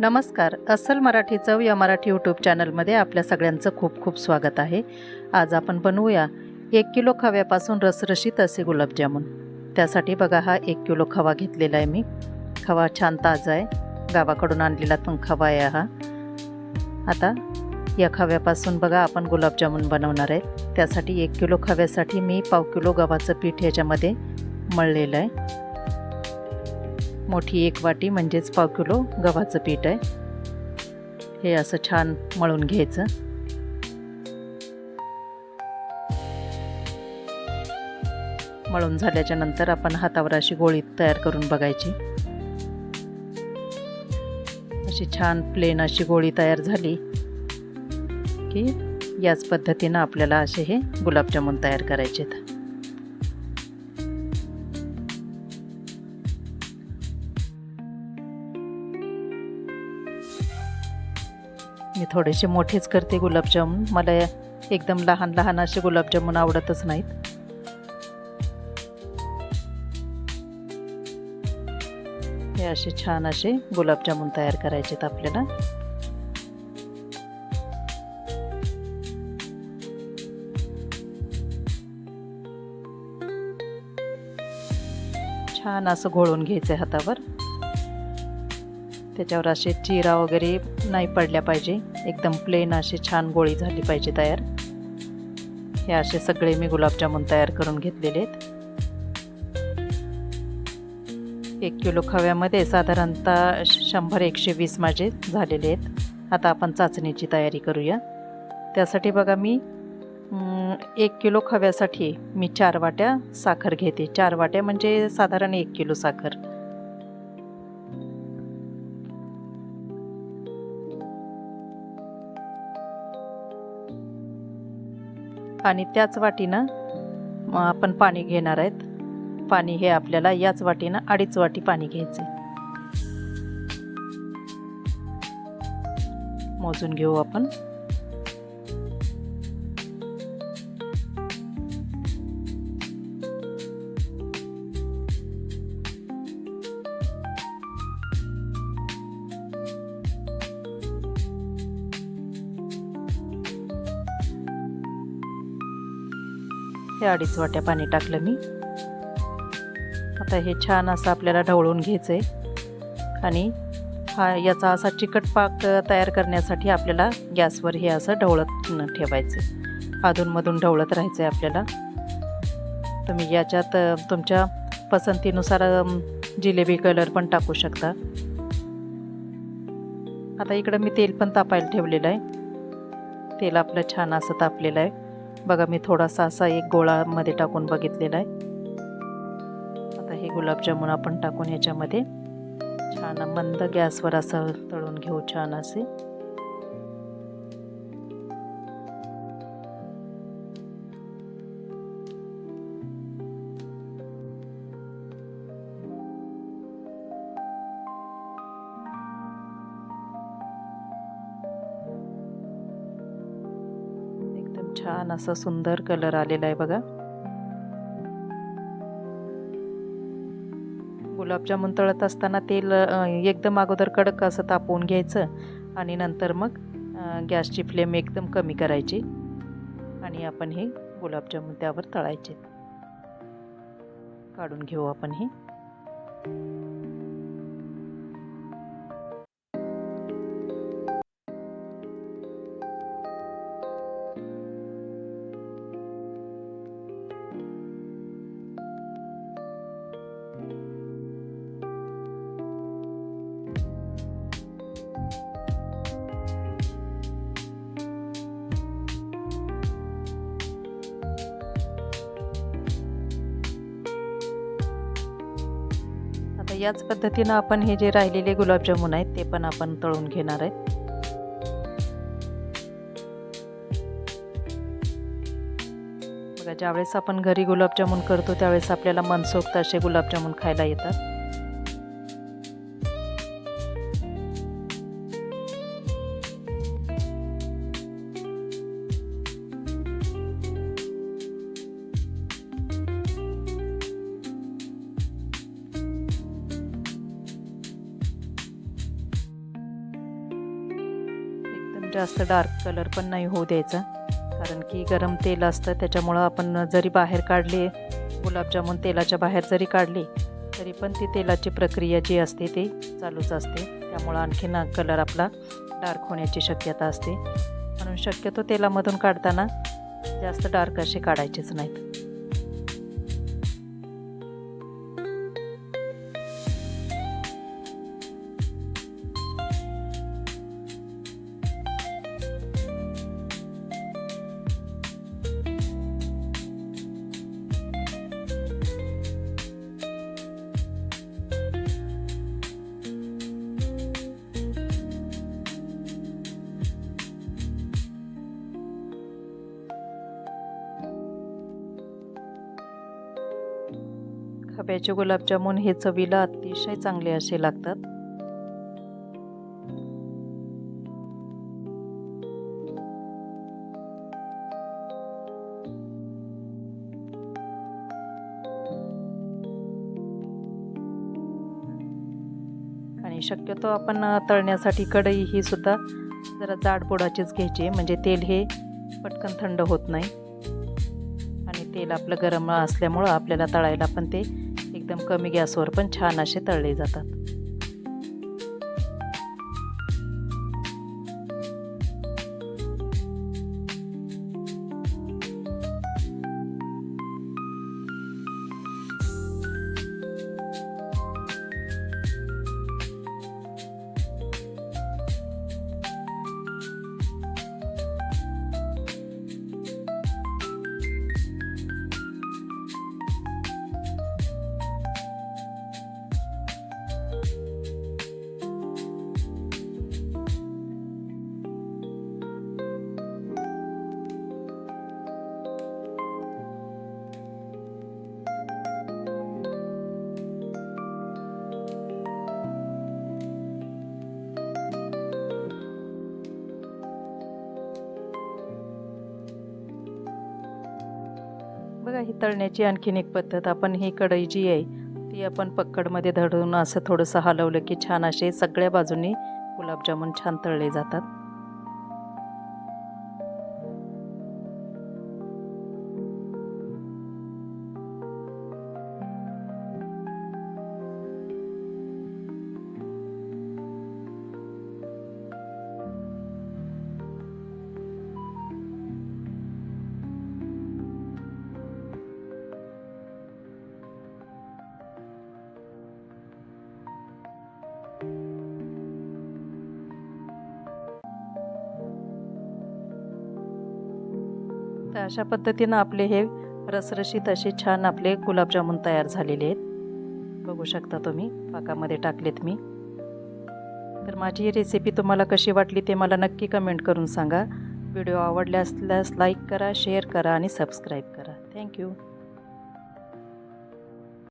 नमस्कार अस्सल मराठी चव या मराठी यूट्यूब चॅनलमध्ये आपल्या सगळ्यांचं खूप खूप स्वागत आहे. आज आपण बनवूया एक किलो खव्यापासून रसरशीत असे गुलाबजामुन. त्यासाठी बघा हा एक किलो खवा घेतलेला आहे मी. खवा छान ताजा आहे. गावाकडून आणलेला पण खवा आहे हा. आता या खव्यापासून बघा आपण गुलाबजामुन बनवणार आहे. त्यासाठी एक किलो खव्यासाठी मी पाव किलो गव्हाचं पीठ याच्यामध्ये मळलेलं आहे. मोठी एक वाटी म्हणजेच पाव किलो गव्हाचं पीठ आहे. हे असं छान मळून घ्यायचं. मळून झाल्याच्यानंतर आपण हातावर अशी गोळी तयार करून बघायची. अशी छान प्लेन अशी गोळी तयार झाली की याच पद्धतीनं आपल्याला असे हे गुलाबजामुन तयार करायचे आहेत थोडेसे मोठेच करते गुलाबजामुन. मला एकदम लहान लहान असे गुलाबजामुन आवडतच नाहीत. हे असे छान असे गुलाबजामुन तयार करायचे आहेत आपल्याला. छान असं घोळून घ्यायचं हातावर. त्याच्यावर असे चिरा वगैरे नाही पडल्या पाहिजे. एकदम प्लेन अशी छान गोळी झाली पाहिजे तयार. हे असे सगळे मी गुलाबजामुन तयार करून घेतलेले आहेत. एक किलो खव्यामध्ये साधारणतः शंभर एकशे वीस माझे झालेले आहेत. आता आपण चाचणीची तयारी करूया. त्यासाठी बघा मी एक किलो खव्यासाठी मी चार वाट्या साखर घेते. चार वाट्या म्हणजे साधारण एक किलो साखर. आणि त्याच वाटीनं आपण पाणी घेणार आहेत. पाणी हे आपल्याला याच वाटीनं अडीच वाटी पाणी घ्यायचं मोजून घेऊ आपण. हे अडीच वाट्या पाणी टाकलं मी. आता हे छान असं आपल्याला ढवळून घ्यायचं आहे आणि हा याचा असा चिकट पाक तयार करण्यासाठी आपल्याला गॅसवर हे असं ढवळत ठेवायचं अधूनमधून ढवळत राहायचं आहे आपल्याला. तुम्ही याच्यात तुमच्या पसंतीनुसार जिलेबी कलर पण टाकू शकता. आता इकडं मी तेल पण तापायला ठेवलेलं आहे. तेल आपलं छान असं तापलेलं आहे. बघा मी थोडासा असा एक गोळामध्ये टाकून बघितलेला आहे. आता हे गुलाबजामुन आपण टाकून ह्याच्यामध्ये छान मंद गॅसवर असं तळून घेऊ छान असे. छान असा सुंदर कलर आलेला आहे बघा. गुलाबजामुन तळत असताना तेल एकदम अगोदर कडक असं तापवून घ्यायचं आणि नंतर मग गॅसची फ्लेम एकदम कमी करायची आणि आपण हे गुलाबजामुन त्यावर तळायचे. काढून घेऊ आपण हे. याच पद्धतीनं आपण हे जे राहिलेले गुलाबजामुन आहेत ते पण आपण तळून घेणार आहेत. बघा ज्यावेळेस आपण घरी गुलाबजामुन करतो त्यावेळेस आपल्याला मनसोक्त असे गुलाबजामुन खायला येतात. जास्त डार्क कलर पण नाही होऊ द्यायचा. कारण की गरम तेल असतं त्याच्यामुळं आपण जरी बाहेर काढले गुलाबजामुन तेलाच्या बाहेर जरी काढले तरी पण ती तेलाची प्रक्रिया जी असते ती चालूच असते. त्यामुळं आणखीन कलर आपला डार्क होण्याची शक्यता असते. म्हणून शक्यतो तेलामधून काढताना जास्त डार्क असे काढायचेच नाहीत. खव्याचे गुलाबजामुन हे चवीला अतिशय चांगले असे लागतात. आणि शक्यतो आपण तळण्यासाठी कढई ही सुद्धा जरा जाडपोडाचीच घ्यायची म्हणजे तेल हे पटकन थंड होत नाही. आणि तेल आपलं गरम असल्यामुळं आपल्याला तळायला पण ते एकदम कमी गॅसवर पण छान असे तळले जातात. बघा ही तळण्याची आणखीन एक पद्धत. आपण ही कढई जी आहे ती आपण पक्कडमध्ये धडून असं थोडंसं हलवलं की छान असे सगळ्या बाजूनी गुलाबजामुन छान तळले जातात. अशा पद्धतीनं आपले हे रसरशीत असे छान आपले गुलाबजामुन तयार झालेले आहेत. बघू शकता तुम्ही पाकामध्ये टाकलेत मी. तर माझी ही रेसिपी तुम्हाला कशी वाटली ते मला नक्की कमेंट करून सांगा. व्हिडिओ आवडले असल्यास लाईक करा शेअर करा आणि सबस्क्राईब करा. थँक्यू